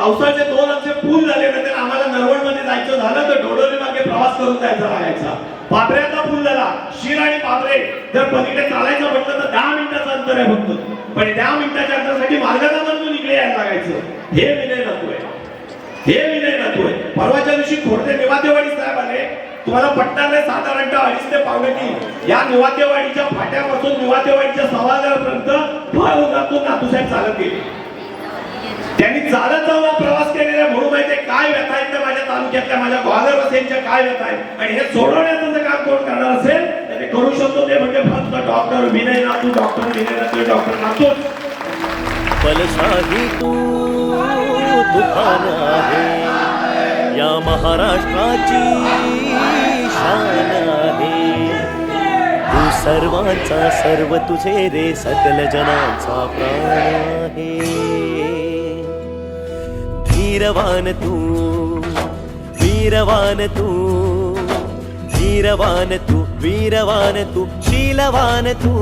पावसाचे दोन आमचे पूल झाले ना तर आम्हाला नरवणमध्ये जायचं झालं तर डोडोली मागे प्रवास करून जायचा राहायचा. पापऱ्याचा पूल झाला शिर आणि पापरे. जर पलीकडे चालायचं म्हटलं तर दहा मिनिटाचं अंतर आहे फक्त. पण त्या मिनिटाच्या अंतरासाठी मार्गाचा इकडे यायला लागायचं. हे विनय नकोय हे विनय नकोय परवाच्या दिवशी खोडते निवातेवाडी साहेब आले. तुम्हाला पटणार नाही साधारणतः अडीच ते पावणे तीन. या निवातेवाडीच्या फाट्यापासून निवातेवाडीच्या सभागापर्यंत भाऊगातून नातूसाहेब चालत गेले. मला प्रवास केलेला म्हणून माहिती काय व्यथा आहेत त्या माझ्या तालुक्यातल्या माझ्या ग्वादरवासीयांच्या काय व्यथा आहेत? आणि हे सोडवण्याचं जर काम कोण करणार असेल तर ते करू शकतो ते म्हणजे फक्त डॉक्टर विनय नातू डॉक्टर विनय नातू डॉक्टर नातू. बलशाही तू तुफान आहे. या महाराष्ट्राची शान आहे. तू सर्वांचा सर्व तुझे रे सकल जनांचा प्राण आहे. धीरवान तू वीरवान तू धीरवान तू वीरवान तू शीलवान तू